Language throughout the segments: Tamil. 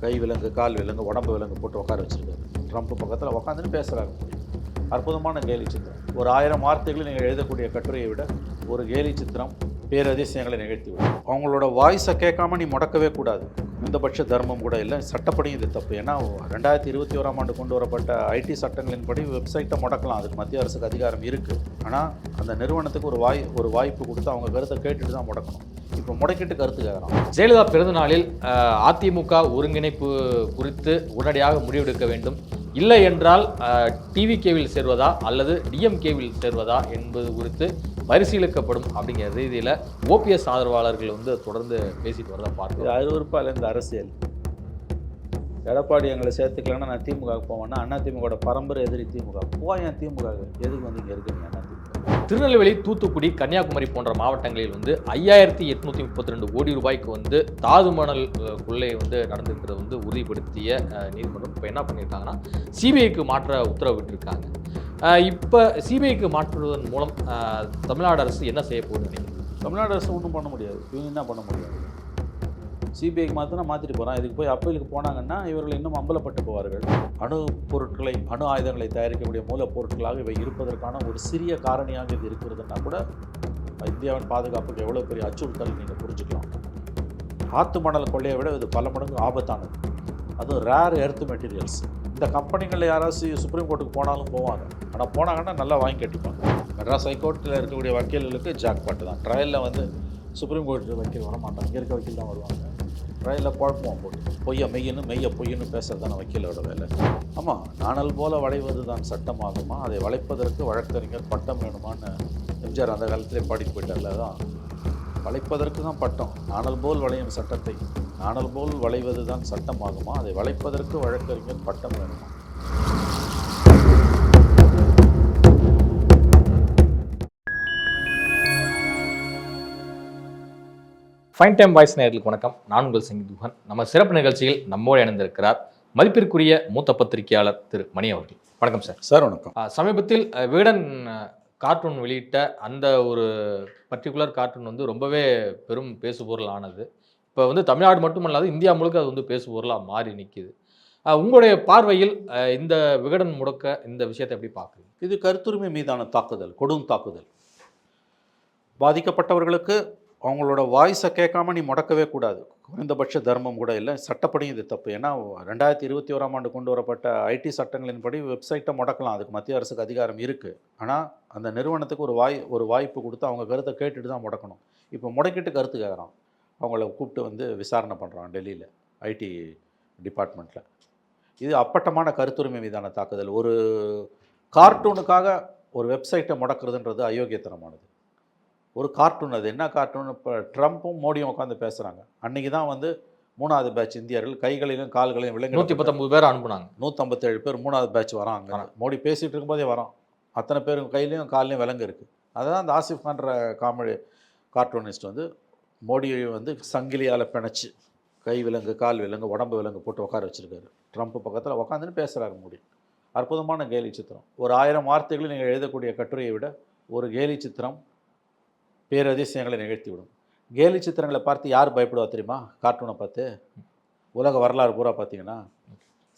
கை விலங்கு கால் விலங்கு உடம்பு விலங்கு போட்டு உட்கார வச்சுருக்காரு. ட்ரம்ப் பக்கத்தில் உட்காந்துன்னு பேசுகிறாங்க அற்புதமான கேலி சித்திரம். ஒரு ஆயிரம் வார்த்தைகளில் நீங்கள் எழுதக்கூடிய கட்டுரையை விட ஒரு கேலி சித்திரம் பேரதிசயங்களை நிகழ்த்தி விடும். அவங்களோட வாய்ஸை கேட்காம நீ முடக்கவே கூடாது. குறைந்தபட்ச தர்மம் கூட இல்லை. சட்டப்படியும் இது தப்பு. ஏன்னா ரெண்டாயிரத்தி இருபத்தி ஓராம் ஆண்டு கொண்டு வரப்பட்ட ஐடி சட்டங்களின்படி வெப்சைட்டை முடக்கலாம். அதுக்கு மத்திய அரசுக்கு அதிகாரம் இருக்குது ஆனால் அந்த நிறுவனத்துக்கு ஒரு வாய் ஒரு வாய்ப்பு கொடுத்து அவங்க கருத்தை கேட்டுட்டு தான் முடக்கணும். இப்போ முடக்கிட்டு கருத்து கேட்குறான் ஜெயலலிதா பிறந்த நாளில் அதிமுக ஒருங்கிணைப்பு குறித்து உடனடியாக முடிவெடுக்க வேண்டும். இல்லை என்றால் டிவிகேவில் சேர்வதா அல்லது டிஎம்கேவில் சேர்வதா என்பது குறித்து பரிசீலிக்கப்படும் அப்படிங்கிற ரீதியில் ஓபிஎஸ் ஆதரவாளர்கள் வந்து தொடர்ந்து பேசிட்டு வரதை இது பார்க்கிறோம் அருவறுப்பால் இந்த அரசியல். எடப்பாடி எங்களை சேர்த்துக்கலன்னா நான் திமுக போவேன்னா அண்ணா திமுக பரம்பரை எதிரி திமுக. போயேன் திமுக எதுக்கு வந்து இங்கே இருக்குங்க திருநெல்வேலி தூத்துக்குடி கன்னியாகுமரி போன்ற மாவட்டங்களில் வந்து ஐயாயிரத்தி எட்நூத்தி முப்பத்தி ரெண்டு கோடி ரூபாய்க்கு வந்து தாதுமணல் கொள்ளை வந்து நடந்திருக்கிறத வந்து உறுதிப்படுத்திய நீதிமன்றம் இப்போ என்ன பண்ணியிருக்காங்கன்னா சிபிஐக்கு மாற்ற உத்தரவிட்டிருக்காங்க. இப்போ சிபிஐக்கு மாற்றுவதன் மூலம் தமிழ்நாடு அரசு என்ன செய்ய போகுது? தமிழ்நாடு அரசு ஒன்றும் பண்ண முடியாது. இவங்க என்ன பண்ண முடியாது சிபிஐக்கு மாற்றினா மாற்றிட்டு போகிறான் இதுக்கு போய் அப்பீலுக்கு போனாங்கன்னா இவர்கள் இன்னும் அம்பலப்பட்டு போவார்கள். அணு பொருட்களை அணு ஆயுதங்களை தயாரிக்கக்கூடிய மூலப்பொருட்களாக இவை இருப்பதற்கான ஒரு சிறிய காரணியாக இது இருக்கிறதுனா கூட இந்தியாவின் பாதுகாப்புக்கு எவ்வளோ பெரிய அச்சுறுத்தல் நீங்கள் புரிஞ்சுக்கலாம். ஆத்து மணல் கொள்ளையை விட இது பல மடங்கு ஆபத்தானது. அதுவும் ரேர் எர்த் மெட்டீரியல்ஸ் இந்த கம்பெனிகளில் யாராச்சும் சுப்ரீம் கோர்ட்டுக்கு போனாலும் போவாங்க. ஆனால் போனாங்கன்னா நல்லா வாங்கி கட்டிப்பாங்க. மெட்ராஸ் ஹைகோர்ட்டில் இருக்கக்கூடிய வக்கீல்களுக்கு ஜாக் பாட்டு தான். ட்ரையலில் வந்து சுப்ரீம் கோர்ட்டு வக்கீல் வர மாட்டாங்க இங்கே இருக்க வக்கீல் தான் வருவாங்க. ட்ரையலில் குழப்பம் போட்டு. பொய்ய மெய்யன்னு மெய்ய பொய்யன்னு பேசுறது தானே வக்கீலோட வேலை. ஆமாம் நாணல் போல வளைவது தான் சட்டமாகுமா? அதை வளைப்பதற்கு வழக்கறிஞர் பட்டம் வேணுமான்னு எம்ஜிஆர் அந்த காலத்திலே பாடி போயிட்டார்ல அதான். வளைப்பதற்கு தான் பட்டம். நாணல் போல் வளையும் சட்டத்தை. நாணல் போல் வளைவது தான் சட்டமாகுமா? அதை வளைப்பதற்கு வழக்கறிஞர் பட்டம் வேணுமா? ஃபைன் டைம் வாய்ஸ் நேயர்களுக்கு வணக்கம். நான் உங்கள் சிங் துஹன் நம்ம சிறப்பு நிகழ்ச்சியில் நம்மோடு இணைந்திருக்கிறார் மதிப்பிற்குரிய மூத்த பத்திரிகையாளர் திரு மணி அவர்கள். வணக்கம் சார் சார் வணக்கம். சமீபத்தில் அ, கார்ட்டூன் வெளியிட்ட அந்த ஒரு பர்டிகுலர் கார்ட்டூன் வந்து ரொம்பவே பெரும் பேசுபொருள் ஆனது. இப்போ வந்து தமிழ்நாடு மட்டுமல்லாது இந்தியா முழுக்க அது வந்து பேசுபொருளாக மாறி நிற்கிது உங்களுடைய பார்வையில் இந்த விகடன் முடக்க இந்த விஷயத்தை எப்படி பார்க்குறீங்க? இது கருத்துரிமை மீதான தாக்குதல் கொடும் தாக்குதல். பாதிக்கப்பட்டவர்களுக்கு அவங்களோட வாய்ஸை கேட்காம நீ முடக்கவே கூடாது. குறைந்தபட்ச தர்மம் கூட இல்லை. சட்டப்படியும் இது தப்பு. ஏன்னா ரெண்டாயிரத்தி இருபத்தி ஓராம் ஆண்டு கொண்டு வரப்பட்ட ஐடி சட்டங்களின்படி வெப்சைட்டை முடக்கலாம். அதுக்கு மத்திய அரசுக்கு அதிகாரம் இருக்குது ஆனால் அந்த நிறுவனத்துக்கு ஒரு வாய் ஒரு வாய்ப்பு கொடுத்து அவங்க கருத்தை கேட்டுட்டு தான் முடக்கணும். இப்போ முடக்கிட்டு கருத்து கேட்குறான் அவங்கள கூப்பிட்டு வந்து விசாரணை பண்ணுறான் டெல்லியில் ஐடி டிபார்ட்மெண்ட்டில் இது அப்பட்டமான கருத்துரிமை மீதான தாக்குதல். ஒரு கார்ட்டூனுக்காக ஒரு வெப்சைட்டை முடக்கிறதுன்றது அயோக்கியத்தனமானது. ஒரு கார்ட்டூன் அது என்ன கார்ட்டூன் இப்போ ட்ரம்ப்பும் மோடியும் உட்காந்து பேசுகிறாங்க அன்றைக்கி தான் வந்து மூணாவது பேட்ச் இந்தியர்கள் கைகளையும் கால்களையும் நூற்றி விலங்கு பத்தொன்பது பேர் அனுப்புனாங்க. நூற்றம்பத்தேழு பேர் மூணாவது பேட்ச் வராங்க. மோடி பேசிகிட்டு இருக்கும்போதே வரோம். அத்தனை பேரும் கையிலையும் கால்லையும் விலங்கு இருக்குது அதுதான் அந்த ஆசிஃப் கான்ற காமெடி கார்ட்டூனிஸ்ட் வந்து மோடியை வந்து சங்கிலியால் பிணைச்சு கை விலங்கு கால் விலங்கு உடம்பு விலங்கு போட்டு உட்கார வச்சிருக்காரு. ட்ரம்ப் பக்கத்தில் உட்காந்துன்னு பேசுகிறாரு மோடி. அற்புதமான கேலி சித்திரம். ஒரு ஆயிரம் வார்த்தைகளை நீங்கள் எழுதக்கூடிய கட்டுரையை விட ஒரு கேலி சித்திரம் பேரதிசயங்களை நிகழ்த்திவிடும். கேலி சித்திரங்களை பார்த்து யார் பயப்படுவா தெரியுமா? கார்ட்டூனை பார்த்து. உலக வரலாறு பூரா பார்த்தீங்கன்னா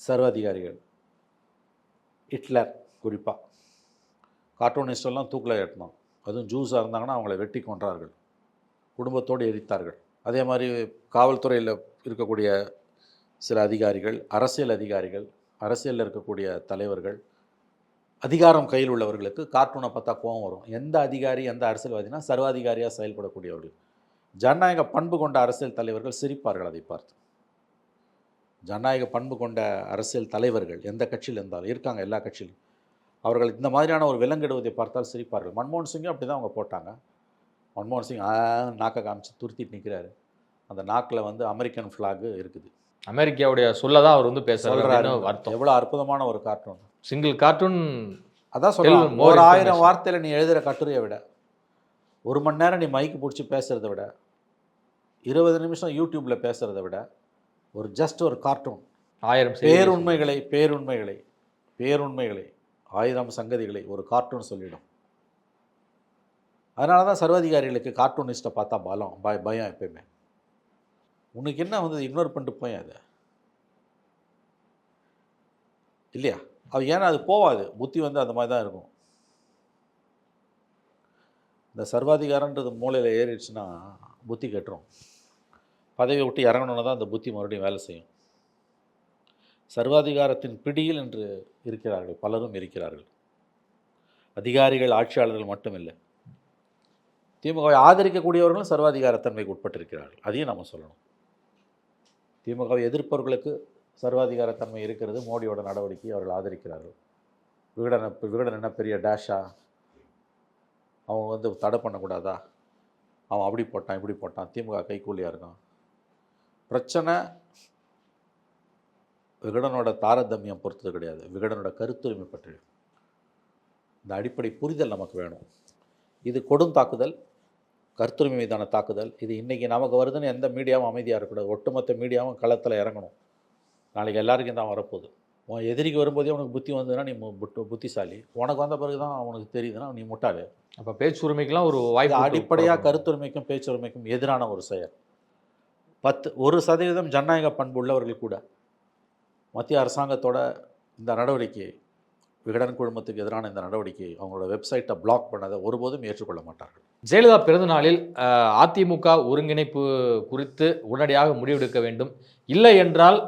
சர்வாதிகாரிகள். ஹிட்லர் குறிப்பாக கார்ட்டூனிஸ்டெல்லாம் தூக்கில் எட்டணும் அதுவும் ஜூஸாக இருந்தாங்கன்னா அவங்கள வெட்டி கொன்றார்கள். குடும்பத்தோடு எரித்தார்கள். அதே மாதிரி காவல்துறையில் இருக்கக்கூடிய சில அதிகாரிகள் அரசியல் அதிகாரிகள் அரசியலில் இருக்கக்கூடிய தலைவர்கள் அதிகாரம் கையில் உள்ளவர்களுக்கு கார்ட்டூனை பார்த்தா கோவம் வரும். எந்த அதிகாரி எந்த அரசியல்வாதினா சர்வாதிகாரியாக செயல்படக்கூடியவர்கள். ஜனநாயக பண்பு கொண்ட அரசியல் தலைவர்கள் சிரிப்பார்கள் அதை பார்த்து. ஜனநாயக பண்பு கொண்ட அரசியல் தலைவர்கள் எந்த கட்சியில் இருந்தாலும் இருக்காங்க எல்லா கட்சியிலும். அவர்கள் இந்த மாதிரியான ஒரு விலங்கிடுவதை பார்த்தால் சிரிப்பார்கள். மன்மோகன் சிங்கும் அப்படி தான் அவங்க போட்டாங்க. மன்மோகன் சிங் நாக்கை காமிச்சு துருத்திட்டு நிற்கிறாரு அந்த நாக்கில் வந்து அமெரிக்கன் ஃப்ளாகு இருக்குது. அமெரிக்காவுடைய சொல்ல தான் அவர் வந்து அர்த்தம். எவ்வளோ அற்புதமான ஒரு கார்ட்டூன். சிங்கிள் கார்ட்டூன் அதான் more ஒரு ஆயிரம். வார்த்தையில் நீ எழுதுகிற கட்டுரையை விட ஒரு மணி நேரம் நீ மைக்கு பிடிச்சி பேசுகிறத விட இருபது நிமிஷம் யூடியூப்பில் பேசுகிறத விட ஒரு ஜஸ்ட் ஒரு கார்ட்டூன் ஆயிரம் பேருண்மைகளை பேருண்மைகளை பேருண்மைகளை ஆயிரம் சங்கதிகளை ஒரு கார்ட்டூன் சொல்லிடும். அதனால தான் சர்வாதிகாரிகளுக்கு கார்ட்டூனிஸ்ட்டை பார்த்தா பலம் பய பயம் எப்பயுமே. உனக்கு என்ன வந்து இக்னோர் பண்ணிட்டு போய் அதை. இல்லையா? அது ஏன்னா அது போவாது. புத்தி வந்து அந்த மாதிரி தான் இருக்கும். இந்த சர்வாதிகாரன்றது மூளையில் ஏறிடுச்சுன்னா புத்தி கெட்டுரும். பதவியை விட்டு இறங்கணுன்னு தான் அந்த புத்தி மறுபடியும் வேலை செய்யும். சர்வாதிகாரத்தின் பிடியில் என்று இருக்கிறார்கள். பலரும் இருக்கிறார்கள். அதிகாரிகள் ஆட்சியாளர்கள் மட்டும் இல்லை திமுகவை ஆதரிக்கக்கூடியவர்களும் சர்வாதிகாரத்தன்மைக்கு உட்பட்டிருக்கிறார்கள். அதையும் நம்ம சொல்லணும். திமுகவை எதிர்ப்பவர்களுக்கு சர்வாதிகாரத்தன்மை இருக்கிறது. மோடியோட நடவடிக்கை அவர்கள் ஆதரிக்கிறார்கள். விகடன் விகடன் என்ன பெரிய டேஷா அவன் வந்து தடை பண்ணக்கூடாதா? அவன் அப்படி போட்டான் இப்படி போட்டான் திமுக கைக்கூலியாக இருக்கான். பிரச்சனை விகடனோட தாரதமியம் பொறுத்தது கிடையாது. விகடனோட கருத்துரிமை பற்றி. இந்த அடிப்படை புரிதல் நமக்கு வேணும். இது கொடும் தாக்குதல் கருத்துரிமை மீதான தாக்குதல். இது இன்றைக்கி நமக்கு வருதுன்னு எந்த மீடியாவும் அமைதியாக இருக்கக்கூடாது. ஒட்டுமொத்த மீடியாவும் களத்தில் இறங்கணும். நாளைக்கு எல்லாருக்கும் தான் வரப்போகுது. உன் எதிரிக்கு வரும்போதே உனக்கு புத்தி வந்ததுன்னா நீ புத்திசாலி. உனக்கு வந்த பிறகு தான் அவனுக்கு தெரியுதுன்னா நீ முட்டாளு. அப்போ பேச்சுரிமைக்கெல்லாம் ஒரு வாய்ப்பு அடிப்படையாக கருத்துரிமைக்கும் பேச்சுரிமைக்கும் எதிரான ஒரு செயல். பத்து ஒரு சதவீதம் ஜனநாயக பண்பு உள்ளவர்கள் கூட மத்திய அரசாங்கத்தோட இந்த நடவடிக்கை விகடன் குழுமத்துக்கு எதிரான இந்த நடவடிக்கை அவங்களோட வெப்சைட்டை பிளாக் பண்ணதை ஒருபோதும் ஏற்றுக்கொள்ள மாட்டார்கள். ஜெயலலிதா பிறந்த நாளில் அஹ், அதிமுக ஒருங்கிணைப்பு குறித்து உடனடியாக முடிவெடுக்க வேண்டும். இல்லை என்றால்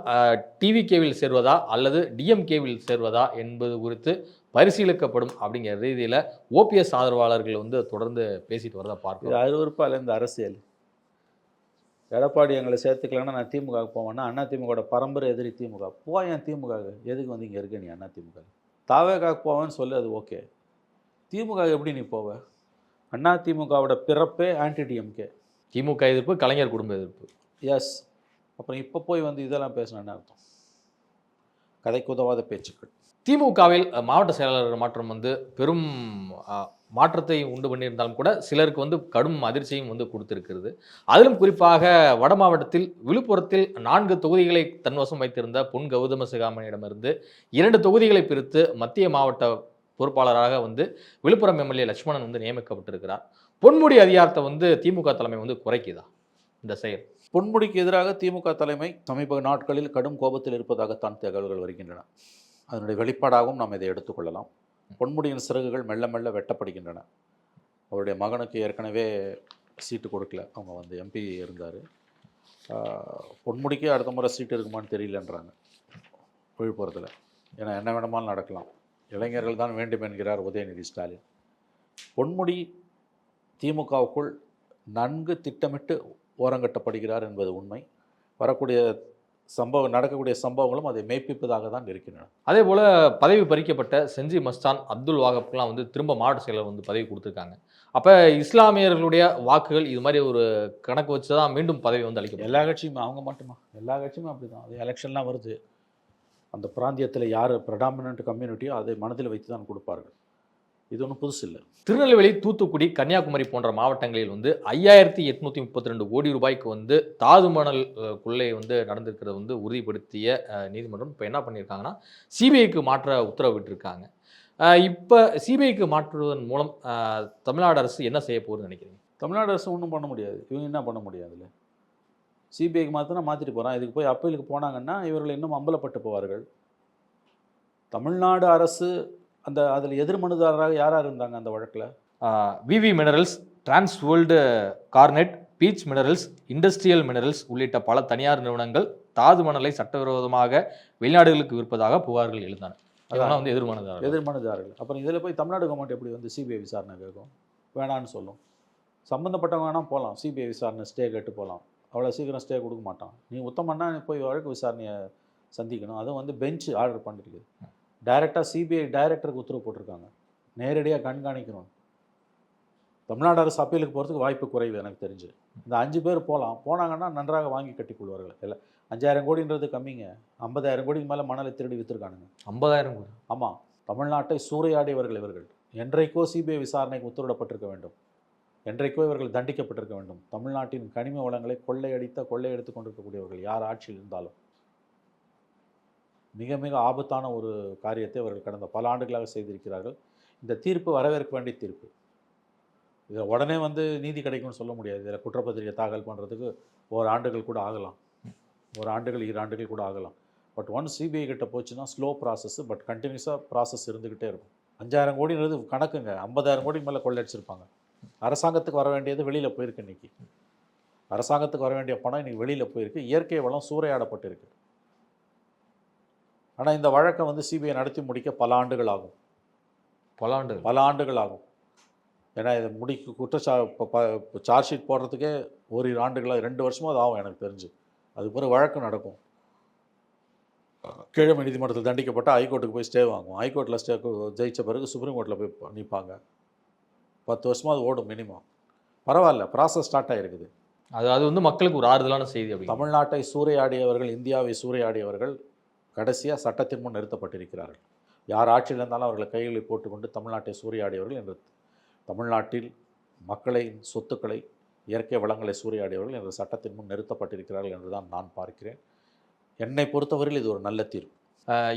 டிவிகேவில் சேர்வதா அல்லது டிஎம்கேவில் சேர்வதா என்பது குறித்து பரிசீலிக்கப்படும் அப்படிங்கிற ரீதியில் ஓபிஎஸ் ஆதரவாளர்கள் வந்து தொடர்ந்து பேசிட்டு வரதா பார்க்கிறோம் அருவறுப்பால் இந்த அரசியல். எடப்பாடி எங்களை சேர்த்துக்கலன்னா நான் திமுக போவேன்னா அண்ணா திமுகவோட பரம்பரை எதிரி திமுக. போ என் திமுக எதுக்கு வந்து இங்கே இருக்க நீ அண்ணா திமுக தாவேக்காக போவேன்னு சொல்லு அது ஓகே. திமுக எப்படி நீ போவ? அண்ணா திமுகவோட பிறப்பே ஆன்டி டிஎம்கே திமுக எதிர்ப்பு கலைஞர் குடும்ப எதிர்ப்பு. எஸ் அப்புறம் இப்போ போய் வந்து இதெல்லாம் பேசினேன்னு அர்த்தம்? கதைக்கு உதவாத பேச்சுக்கள். திமுகவில் மாவட்ட செயலாளர் மாற்றம் வந்து பெரும் மாற்றத்தை உண்டு பண்ணியிருந்தாலும் கூட சிலருக்கு வந்து கடும் அதிர்ச்சியும் வந்து கொடுத்திருக்கிறது. அதிலும் குறிப்பாக வட மாவட்டத்தில் விழுப்புரத்தில் நான்கு தொகுதிகளை தன்வசம் வைத்திருந்த பொன் கௌதம சிகாமணியிடமிருந்து இரண்டு தொகுதிகளை பிரித்து மத்திய மாவட்ட பொறுப்பாளராக வந்து விழுப்புரம் எம்எல்ஏ லட்சுமணன் வந்து நியமிக்கப்பட்டிருக்கிறார். பொன்முடி அதிகாரத்தை வந்து திமுக தலைமை வந்து குறைக்குதா? இந்த செயல். பொன்முடிக்கு எதிராக திமுக தலைமை சமீப நாட்களில் கடும் கோபத்தில் இருப்பதாகத்தான் தகவல்கள் வருகின்றன. அதனுடைய வெளிப்பாடாகவும் நாம் இதை எடுத்துக்கொள்ளலாம் பொன்முடியின் சிறகுகள் மெல்ல மெல்ல வெட்டப்படுகின்றன. அவருடைய மகனுக்கு ஏற்கனவே சீட்டு கொடுக்கல. அவங்க வந்து எம்பி இருந்தார். பொன்முடிக்கே அடுத்த முறை சீட்டு இருக்குமான்னு தெரியலன்றாங்க. விழுப்புரத்தில் ஏன்னா என்ன வேணுமாலும் நடக்கலாம். இளைஞர்கள் தான் வேண்டும் என்கிறார் உதயநிதி ஸ்டாலின். பொன்முடி திமுகவுக்குள் நன்கு திட்டமிட்டு ஓரங்கட்டப்படுகிறார் என்பது உண்மை. வரக்கூடிய சம்பவம் நடக்கக்கூடிய சம்பவங்களும் அதை மெய்ப்பிப்பதாக தான் இருக்கின்றன. அதே போல் பதவி பறிக்கப்பட்ட செஞ்சி மஸ்தான் அப்துல் வாகப்லாம் வந்து திரும்ப மாவட்ட செயலர் வந்து பதவி கொடுத்துருக்காங்க. அப்போ இஸ்லாமியர்களுடைய வாக்குகள் இது மாதிரி ஒரு கணக்கு வச்சு தான் மீண்டும் பதவி வந்து அளிக்கப்படும் எல்லா கட்சியுமே அவங்க மட்டுமா? எல்லா கட்சியுமே அப்படி தான் அது எலெக்ஷன்லாம் வருது. அந்த பிராந்தியத்தில் யார் ப்ரெடாமினன்ட் கம்யூனிட்டியோ அதை மனதில் வைத்து தான் கொடுப்பார்கள். இது ஒன்றும் புதுசு இல்லை. திருநெல்வேலி தூத்துக்குடி கன்னியாகுமரி போன்ற மாவட்டங்களில் வந்து ஐயாயிரத்தி எட்நூற்றி முப்பத்தி ரெண்டு கோடி ரூபாய்க்கு வந்து தாது மணல் கொள்ளை வந்து நடந்திருக்கிறத வந்து உறுதிப்படுத்திய நீதிமன்றம் இப்போ என்ன பண்ணியிருக்காங்கன்னா சிபிஐக்கு மாற்ற உத்தரவிட்டிருக்காங்க. இப்போ சிபிஐக்கு மாற்றுவதன் மூலம் தமிழ்நாடு அரசு என்ன செய்ய போகுதுன்னு நினைக்கிறீங்க? தமிழ்நாடு அரசு ஒன்றும் பண்ண முடியாது. இவங்க என்ன பண்ண முடியாதுல்ல சிபிஐக்கு மாற்றினா மாற்றிட்டு போகிறான் இதுக்கு போய் அப்பீலுக்கு போனாங்கன்னா இவர்கள் இன்னும் அம்பலப்பட்டு போவார்கள். தமிழ்நாடு அரசு அந்த அதில் எதிர் மனுதாரராக யார் யார் இருந்தாங்க அந்த வழக்கில்? VV minerals trans world garnet beach minerals industrial minerals உள்ளிட்ட பல தனியார் நிறுவனங்கள் தாது மணலை சட்டவிரோதமாக வெளிநாடுகளுக்கு விற்பதாக புகார்கள் எழுந்தன. இதெல்லாம் வந்து எதிர்மானதாக எதிர் மனுதாரர்கள். அப்புறம் இதில் போய் தமிழ்நாடு கவர்மெண்ட் எப்படி வந்து சிபிஐ விசாரணை கேட்கும் வேணான்னு சொல்லும். சம்மந்தப்பட்டவங்க வேணால் போகலாம் சிபிஐ விசாரணை ஸ்டே கேட்டு போகலாம் அவ்வளோ சீக்கிரம் ஸ்டே கொடுக்க மாட்டான். நீ உத்தமன்னா போய் வழக்கு விசாரணையை சந்திக்கணும். அதுவும் வந்து பெஞ்ச் ஆர்டர் பண்ணிருக்கு டைரெக்டாக சிபிஐ டைரக்டருக்கு உத்தரவு போட்டிருக்காங்க. நேரடியாக கண்காணிக்கணும் தமிழ்நாடு அரசு அப்பீலுக்கு போகிறதுக்கு வாய்ப்பு குறைவு எனக்கு தெரிஞ்சு. இந்த அஞ்சு பேர் போகலாம் போனாங்கன்னா நன்றாக வாங்கி கட்டிக்கொள்வார்கள் இல்லை அஞ்சாயிரம் கோடின்றது கம்மிங்க. ஐம்பதாயிரம் கோடிக்கு மேலே மணலை திருடி விற்றுருக்கானுங்க ஐம்பதாயிரம் கோடி. ஆமாம் தமிழ்நாட்டை சூறையாடியவர்கள் இவர்கள். என்றைக்கோ சிபிஐ விசாரணைக்கு உத்தரவிடப்பட்டிருக்க வேண்டும். என்றைக்கோ இவர்கள் தண்டிக்கப்பட்டிருக்க வேண்டும். தமிழ்நாட்டின் கனிம வளங்களை கொள்ளையடித்த கொள்ளையடித்து கொண்டிருக்கக்கூடியவர்கள் யார் ஆட்சியில் இருந்தாலும். மிக மிக ஆபத்தான ஒரு காரியத்தை அவர்கள் கடந்த பல ஆண்டுகளாக செய்திருக்கிறார்கள். இந்த தீர்ப்பு வரவேற்க வேண்டிய தீர்ப்பு. இதை உடனே வந்து நீதி கிடைக்கும்னு சொல்ல முடியாது. இதில் குற்றப்பத்திரிகை தாக்கல் பண்ணுறதுக்கு ஒரு ஆண்டுகள் கூட ஆகலாம். ஒரு ஆண்டுகள் இரு ஆண்டுகள் கூட ஆகலாம். பட் ஒன் சிபிஐ கிட்ட போச்சுன்னா ஸ்லோ ப்ராசஸ் பட் கண்டினியூஸாக ப்ராசஸ் இருந்துக்கிட்டே இருக்கும். அஞ்சாயிரம் கோடின்றது கணக்குங்க. ஐம்பதாயிரம் கோடி மேலே கொள்ளடிச்சிருப்பாங்க. அரசாங்கத்துக்கு வர வேண்டியது வெளியில் போயிருக்கு இன்னைக்கு. அரசாங்கத்துக்கு வர வேண்டிய பணம் இன்னைக்கு வெளியில் போயிருக்கு. இயற்கை வளம் சூறையாடப்பட்டிருக்கு. ஆனால் இந்த வழக்கை வந்து சிபிஐ நடத்தி முடிக்க பல ஆண்டுகள் ஆகும் பல ஆண்டுகள். பல ஆண்டுகள் ஆகும் ஏன்னா இதை முடிக்க குற்றச்சா சார்ஜ் ஷீட் போடுறதுக்கே ஓரிரு ஆண்டுகளாக ரெண்டு வருஷமும் அது ஆகும் எனக்கு தெரிஞ்சு. அதுக்கு பிறகு வழக்கு நடக்கும். கீழமை நீதிமன்றத்தில் தண்டிக்கப்பட்ட ஹைகோர்ட்டுக்கு போய் ஸ்டே வாங்குவோம் ஹைகோர்ட்டில் ஸ்டே ஜெயிச்ச பிறகு சுப்ரீம் கோர்ட்டில் போய் நிற்பாங்க பத்து வருஷமா அது ஓடும் மினிமம் பரவாயில்ல ப்ராசஸ் ஸ்டார்ட் ஆகிருக்குது அது அது வந்து மக்களுக்கு ஒரு ஆறுதலான செய்தி அப்படி தமிழ்நாட்டை சூறையாடியவர்கள் இந்தியாவை சூறையாடியவர்கள் கடைசியாக சட்டத்தின் முன் நிறுத்தப்பட்டிருக்கிறார்கள். யார் ஆட்சியில் இருந்தாலும் அவர்களை கைகளில் போட்டுக்கொண்டு தமிழ்நாட்டை சூறையாடியவர்கள் என்று தமிழ்நாட்டில் மக்களின் சொத்துக்களை இயற்கை வளங்களை சூறையாடியவர்கள் என்ற சட்டத்தின் முன் நிறுத்தப்பட்டிருக்கிறார்கள் என்று தான் நான் பார்க்கிறேன். என்னை பொறுத்தவரையில் இது ஒரு நல்ல தீர்வு.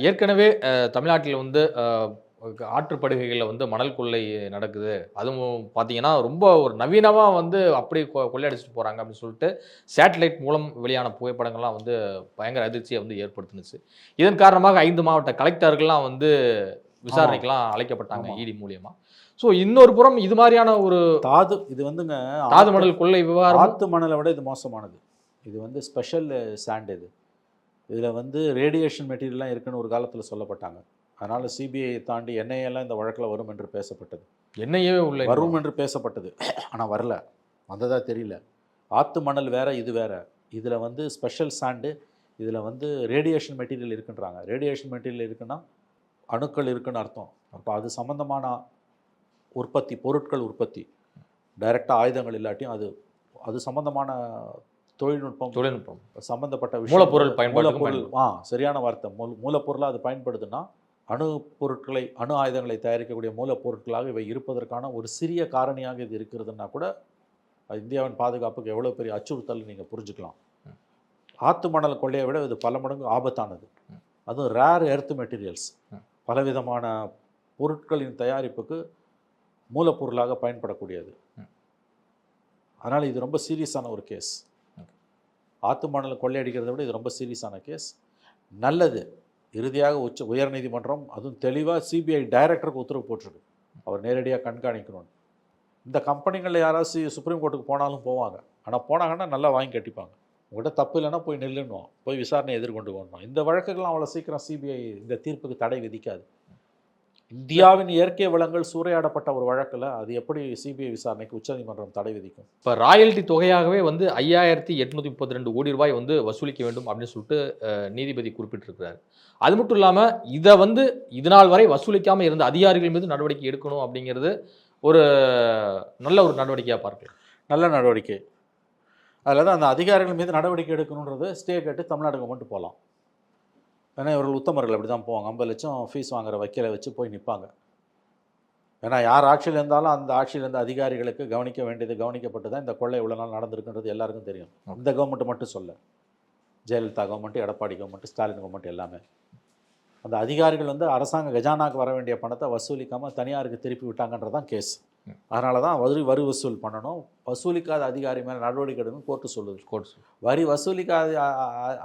ஏற்கனவே தமிழ்நாட்டில் வந்து ஆற்றுப்படுகைகளில் வந்து மணல் கொள்ளை நடக்குது. அதுவும் பார்த்தீங்கன்னா ரொம்ப ஒரு நவீனமாக வந்து அப்படியே கொ- கொள்ளையடிச்சிட்டு போகிறாங்க அப்படின்னு சொல்லிட்டு சேட்டலைட் மூலம் வெளியான புகைப்படங்கள்லாம் வந்து பயங்கர அதிர்ச்சியை வந்து ஏற்படுத்துனுச்சு. இதன் காரணமாக ஐந்து மாவட்ட கலெக்டர்கள்லாம் வந்து விசாரணைக்கெல்லாம் அழைக்கப்பட்டாங்க. இடி மூலியமா. ஸோ இன்னொரு புறம் இது மாதிரியான ஒரு தாது இது வந்துங்க தாது மணல் கொள்ளை விவகாரம். ஆத்து மணலை விட இது மோசமானது. இது வந்து ஸ்பெஷல் சாண்ட் இது. இதில் வந்து ரேடியேஷன் மெட்டீரியல்லாம் இருக்குன்னு ஒரு காலத்தில் சொல்லப்பட்டாங்க. அதனால் சிபிஐ தாண்டி எல்லாம் இந்த வழக்கில் வரும் என்று பேசப்பட்டது. என்னையே உள்ள வரும் என்று பேசப்பட்டது. ஆனால் வரல. வந்ததா தெரியல. ஆத்து மணல் வேற இது வேற. இதில் வந்து ஸ்பெஷல் சாண்டு இதில் வந்து ரேடியேஷன் மெட்டீரியல் இருக்குன்றாங்க. ரேடியேஷன் மெட்டீரியல் இருக்குன்னா அணுக்கள் இருக்குன்னு அர்த்தம். அப்போ அது சம்மந்தமான உற்பத்தி பொருட்கள் உற்பத்தி. டைரெக்டாக ஆயுதங்கள் இல்லாட்டியும் அது அது சம்பந்தமான தொழில்நுட்பம் தொழில்நுட்பம். சம்பந்தப்பட்ட மூலப்பொருள் பயன்பாட்டுக்கும் மூலப்பொருள் ஆ சரியான வார்த்தை. மூல மூலப்பொருளாக அது பயன்படுதுன்னா அணு பொருட்களை அணு ஆயுதங்களை தயாரிக்கக்கூடிய மூலப்பொருட்களாக இவை இருப்பதற்கான ஒரு சிறிய காரணியாக இது இருக்கிறதுனா கூட இந்தியாவின் பாதுகாப்புக்கு எவ்வளோ பெரிய அச்சுறுத்தல் நீங்கள் புரிஞ்சுக்கலாம். ஆத்து மணல் கொள்ளையை விட இது பல மடங்கு ஆபத்தானது. அதுவும் ரேர் எர்த் மெட்டீரியல்ஸ். பலவிதமான பொருட்களின் தயாரிப்புக்கு மூலப்பொருளாக பயன்படக்கூடியது. அதனால் இது ரொம்ப சீரியஸான ஒரு கேஸ் ஆத்து மணல் கொள்ளையடிக்கிறதை விட இது ரொம்ப சீரியஸான கேஸ் நல்லது. இறுதியாக உச்ச உயர்நீதிமன்றம் அதுவும் தெளிவாக சிபிஐ டைரக்டருக்கு உத்தரவு போட்டிருக்கு. அவர் நேரடியாக கண்காணிக்கணும்னு. இந்த கம்பெனிகளில் யாராவது சுப்ரீம் கோர்ட்டுக்கு போனாலும் போவாங்க. ஆனால் போனாங்கன்னா நல்லா வாங்கி கட்டிப்பாங்க. உங்கள்கிட்ட தப்பு இல்லைன்னா போய் நில்லுணும் போய் விசாரணை எதிர்கொண்டு வரணும் இந்த வழக்குகள்லாம் அவ்வளோ சீக்கிரம் சிபிஐ இந்த தீர்ப்புக்கு தடை விதிக்காது. இந்தியாவின் இயற்கை வளங்கள் சூறையாடப்பட்ட ஒரு வழக்கில் அது எப்படி சிபிஐ விசாரணைக்கு உச்சநீதிமன்றம் தடை விதிக்கும்? இப்போ ராயல்டி தொகையாகவே வந்து ஐயாயிரத்தி எட்நூத்தி முப்பத்தி ரெண்டு கோடி ரூபாய் வந்து வசூலிக்க வேண்டும் அப்படின்னு சொல்லிட்டு நீதிபதி குறிப்பிட்டிருக்கிறார். அது மட்டும் இல்லாமல் இதை வந்து இது நாள் வரை வசூலிக்காமல் இருந்த அதிகாரிகள் மீது நடவடிக்கை எடுக்கணும் அப்படிங்கிறது ஒரு நல்ல ஒரு நடவடிக்கையாக பார்க்கலாம் நல்ல நடவடிக்கை. அதில் தான் அந்த அதிகாரிகள் மீது நடவடிக்கை எடுக்கணுன்றது ஸ்டே கேட்டு தமிழ்நாடு கவர்மெண்ட் போகலாம் ஏன்னா இவர்கள் உத்தமர்கள் அப்படி தான் போவாங்க. ஐம்பது லட்சம் ஃபீஸ் வாங்குற வக்கீலை வச்சு போய் நிற்பாங்க ஏன்னா யார் ஆட்சியில் இருந்தாலும் அந்த ஆட்சியில் இருந்த அதிகாரிகளுக்கு கவனிக்க வேண்டியது கவனிக்கப்பட்டு தான் இந்த கொள்ளை இவ்வளோ நாள் நடந்திருக்குன்றது எல்லாருக்கும் தெரியும். இந்த கவர்மெண்ட் மட்டும் சொல்ல. Jayalalithaa government Edappadi government Stalin government எல்லாமே. அந்த அதிகாரிகள் வந்து அரசாங்க கஜானாக்கு வர வேண்டிய பணத்தை வசூலிக்காமல் தனியாருக்கு திருப்பி விட்டாங்கன்றது தான் கேஸ் அதனால தான் வரி வரி வசூல் பண்ணணும். வசூலிக்காத அதிகாரி மேலே நடவடிக்கை எடுக்கணும் கோர்ட்டு சொல்லுது. கோர்ட்ஸ் வரி வசூலிக்காத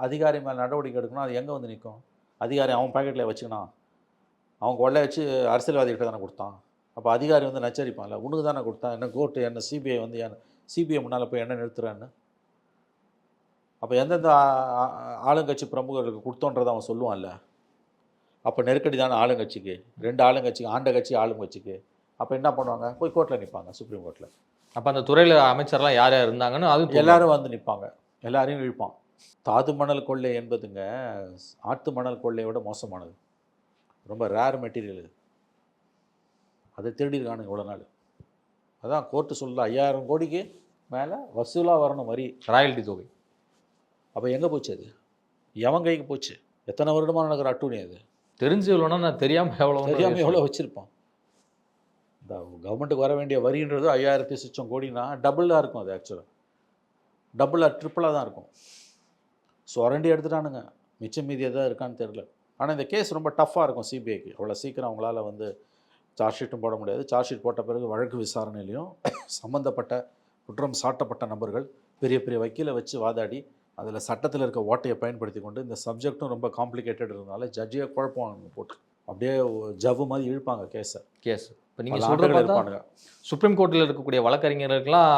அதிகாரி மேலே நடவடிக்கை எடுக்கணும் அது எங்கே வந்து நிற்கும் அதிகாரி அவன் பாக்கெட்டில் வச்சுக்கணும் அவன் கொள்ளை வச்சு அரசியல்வாதிகிட்ட தானே கொடுத்தான். அப்போ அதிகாரி வந்து நச்சரிப்பான்ல. உனக்கு தானே கொடுத்தான். என்ன கோர்ட்டு என்ன சிபிஐ வந்து என்ன சிபிஐ முன்னால் போய் என்ன நிறுத்துறான்னு? அப்போ எந்தெந்த ஆளுங்கட்சி பிரமுகர்களுக்கு கொடுத்தோன்றதை அவன் சொல்லுவான்ல. அப்போ நெருக்கடி தானே ஆளுங்கட்சிக்கு. ரெண்டு ஆளுங்கட்சிக்கு ஆண்ட கட்சி ஆளுங்கட்சிக்கு. அப்போ என்ன பண்ணுவாங்க? போய் கோர்ட்டில் நிற்பாங்க சுப்ரீம் கோர்ட்டில் அப்போ அந்த துறையில் அமைச்சர்லாம் யார் யார் இருந்தாங்கன்னு அது எல்லாரும் வந்து நிற்பாங்க எல்லாரையும் இழுப்பான். தாது மணல் கொள்ளை என்பதுங்க ஆட்டு மணல் கொள்ளையை விட மோசமானது. ரொம்ப ரேர் மெட்டீரியல் இது. அதை திருடிருக்கானுங்க இவ்வளோ நாள். அதான் கோர்ட்டு சொல்ல ஐயாயிரம் கோடிக்கு மேலே வசூலாக வரணும் வரி. ராயல்டி தொகை. அப்போ எங்கே போச்சு அது? எவன் கைக்கு போச்சு? எத்தனை வருடமாக நடக்கிற அட்டூழியம் அது? தெரிஞ்சு இவ்வளோனா நான் தெரியாமல் எவ்வளோ தெரியாமல் எவ்வளோ வச்சுருப்பான். இந்த கவர்மெண்ட்டுக்கு வர வேண்டிய வரின்றது ஐயாயிரத்தி சிச்சம் கோடினா டபுளாக இருக்கும் அது ஆக்சுவலாக டபுளாக ட்ரிப்புளாக தான் இருக்கும். சுரண்டி எடுத்துட்டானுங்க. மிச்சம் மீதி எதாவது இருக்கான்னு தெரில ஆனால் இந்த கேஸ் ரொம்ப டஃப்பாக இருக்கும் சிபிஐக்கு அவ்வளோ சீக்கிரம் அவங்களால வந்து சார்ஜ் ஷீட்டும் போட முடியாது. சார்ஜ் ஷீட் போட்ட பிறகு வழக்கு விசாரணையிலையும் சம்மந்தப்பட்ட குற்றம் சாட்டப்பட்ட நபர்கள் பெரிய பெரிய வக்கீலை வச்சு வாதாடி அதில் சட்டத்தில் இருக்க ஓட்டையை பயன்படுத்தி கொண்டு இந்த சப்ஜெக்ட்டும் ரொம்ப காம்ப்ளிகேட்டட் இருந்தனால ஜட்ஜியை குழப்பம் போட்டு அப்படியே ஜவ்வு மாதிரி இழுப்பாங்க கேஸை கேஸ் இப்போ நீங்கள் பல சொல்கிற ஆண்டுகள் பார்த்தா இருப்பானுங்க. சுப்ரீம் கோர்ட்டில் இருக்கக்கூடிய வழக்கறிஞர்களுக்கெல்லாம்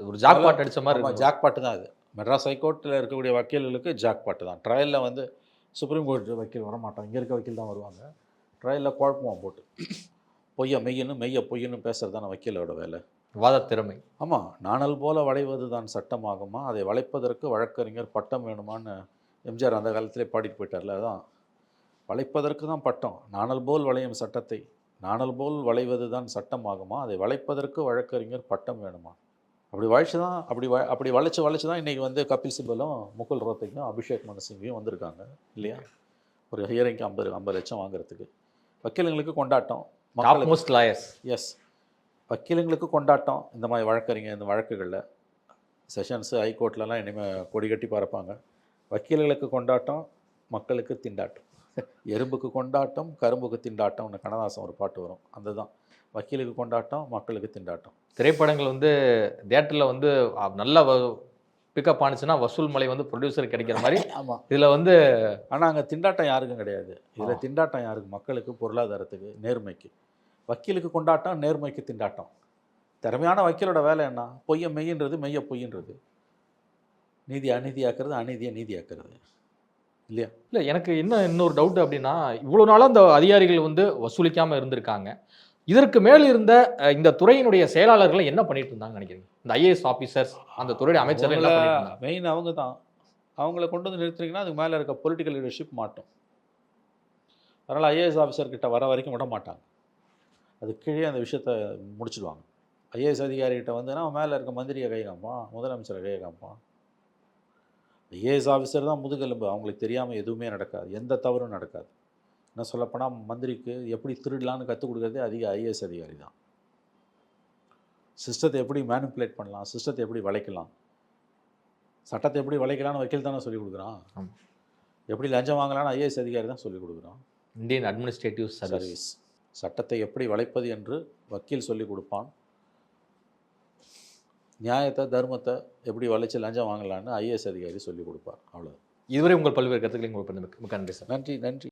ஒரு ஜாக்பாட் அடிச்ச மாதிரி ஆமா, இருக்கும். ஜாக்பாட்டு தான் அது. மெட்ராஸ் ஹைகோர்ட்டில் இருக்கக்கூடிய வக்கீல்களுக்கு ஜாக்பாட்டு தான். ட்ரையலில் வந்து சுப்ரீம் கோர்ட் வக்கீல் வர மாட்டாங்க இங்கே இருக்க வக்கீல் தான் வருவாங்க. ட்ரையலில் குழப்பம் போட்டு. பொய்ய மெய்யன்னு மெய்ய பொய்யன்னு பேசுறது தானே வக்கீலோட வேலை. வாத திறமை ஆமாம் நாணல் போல வளைவது தான் சட்டமாகுமா? அதை வளைப்பதற்கு வழக்கறிஞர் பட்டம் வேணுமான்னு எம்ஜிஆர் அந்த காலத்திலே பாடிட்டு போயிட்டார்ல அதான். வளைப்பதற்கு தான் பட்டம். நாணல் போல் வளையும் சட்டத்தை. நாணல் போல் வளைவது தான் சட்டமாகுமா? அதை வளைப்பதற்கு வழக்கறிஞர் பட்டம் வேணுமா? அப்படி வளைச்சு தான் அப்படி வ அப்படி வளைச்சு வளைச்சு தான் இன்றைக்கி வந்து கபில் சிபலும் முகுல் ரோத்தக்கும் அபிஷேக் மனு சிங்கையும் வந்திருக்காங்க இல்லையா? ஒரு ஹியரிங்க்கு ஐம்பது ஐம்பது லட்சம் வாங்குறதுக்கு. வக்கீலுங்களுக்கு கொண்டாட்டம். மோஸ்ட் லாயர்ஸ் எஸ் வக்கீலுங்களுக்கு கொண்டாட்டம் இந்த மாதிரி வழக்கறிஞர் இந்த வழக்குகளில். செஷன்ஸு ஹைகோர்ட்லலாம் இனிமேல் கொடி கட்டி பறப்பாங்க. வக்கீல்களுக்கு கொண்டாட்டம் மக்களுக்கு திண்டாட்டம். எறும்புக்கு கொண்டாட்டம் கரும்புக்கு திண்டாட்டம்னு கண்ணதாசன் ஒரு பாட்டு வரும். அதுதான். வக்கீலுக்கு கொண்டாட்டம் மக்களுக்கு திண்டாட்டம். திரைப்படங்கள் வந்து தியேட்டரில் வந்து நல்ல பிக்கப் ஆனிச்சுன்னா வசூல் மலை வந்து ப்ரொடியூசர் கிடைக்கிற மாதிரி ஆமாம் இதில் வந்து ஆனால் அங்கே திண்டாட்டம் யாருக்கும் கிடையாது. இதில். திண்டாட்டம் யாருக்கு? மக்களுக்கு பொருளாதாரத்துக்கு நேர்மைக்கு. வக்கீலுக்கு கொண்டாட்டம் நேர்மைக்கு திண்டாட்டம். திறமையான வக்கீலோட வேலை என்ன? பொய்ய மெய்யின்றது மெய்ய பொய்யின்றது. நீதி அநீதியாக்குறது அநீதியை நீதியாக்குறது. இல்லையா? இல்லை எனக்கு என்ன இன்னொரு டவுட் அப்படின்னா இவ்வளோ நாளாக இந்த அதிகாரிகள் வந்து வசூலிக்காமல் இருந்திருக்காங்க. இதற்கு மேல் இருந்த இந்த துறையினுடைய செயலாளர்கள் என்ன பண்ணிட்டு இருந்தாங்கன்னு நினைக்கிறீங்க? இந்த ஐஏஎஸ் ஆஃபீஸர்ஸ் அந்த துறையுடைய அமைச்சர்கள் இருந்தாங்க? மெயின் அவங்க தான். அவங்கள கொண்டு வந்து நிறுத்துறீங்கன்னா அதுக்கு மேலே இருக்க பொலிட்டிக்கல் லீடர்ஷிப் மாட்டோம். அதனால் ஐஏஎஸ் ஆஃபீஸர் கிட்ட வர வரைக்கும் விட மாட்டாங்க. அது கீழே அந்த விஷயத்த முடிச்சிடுவாங்க. ஐஏஎஸ் அதிகாரிகிட்ட வந்துன்னா மேலே இருக்க மந்திரியை கை காப்பான் முதலமைச்சரை கை ஐஏஎஸ் ஆஃபீஸர் தான் முதுகெலும்பு. அவங்களுக்கு தெரியாமல் எதுவுமே நடக்காது. எந்த தவறும் நடக்காது. என்ன சொல்லப்போனால் மந்திரிக்கு எப்படி திருடலான்னு கற்றுக் கொடுக்குறதே அதிக ஐஏஎஸ் அதிகாரி தான். சிஸ்டத்தை எப்படி மேனிப்புலேட் பண்ணலாம்? சிஸ்டத்தை எப்படி வளைக்கலாம்? சட்டத்தை எப்படி வளைக்கலாம்னு வக்கீல் தானே சொல்லிக் கொடுக்குறான். எப்படி லஞ்சம் வாங்கலாம்னு ஐஏஎஸ் அதிகாரி தான் சொல்லிக் கொடுக்குறான். இந்தியன் அட்மினிஸ்ட்ரேட்டிவ் சர்வீஸ் சட்டத்தை எப்படி வளைப்பது என்று வக்கீல் சொல்லிக் கொடுப்பான். நியாயத்தை தர்மத்தை எப்படி வளைச்சு லஞ்சம் வாங்கலாம்னு ஐஏஎஸ் அதிகாரி சொல்லிக் கொடுப்பார். அவ்வளோ இதுவரை உங்கள் பல்வேறு கருத்துக்களை உங்களுக்கு மிக்க நன்றி சார். நன்றி நன்றி.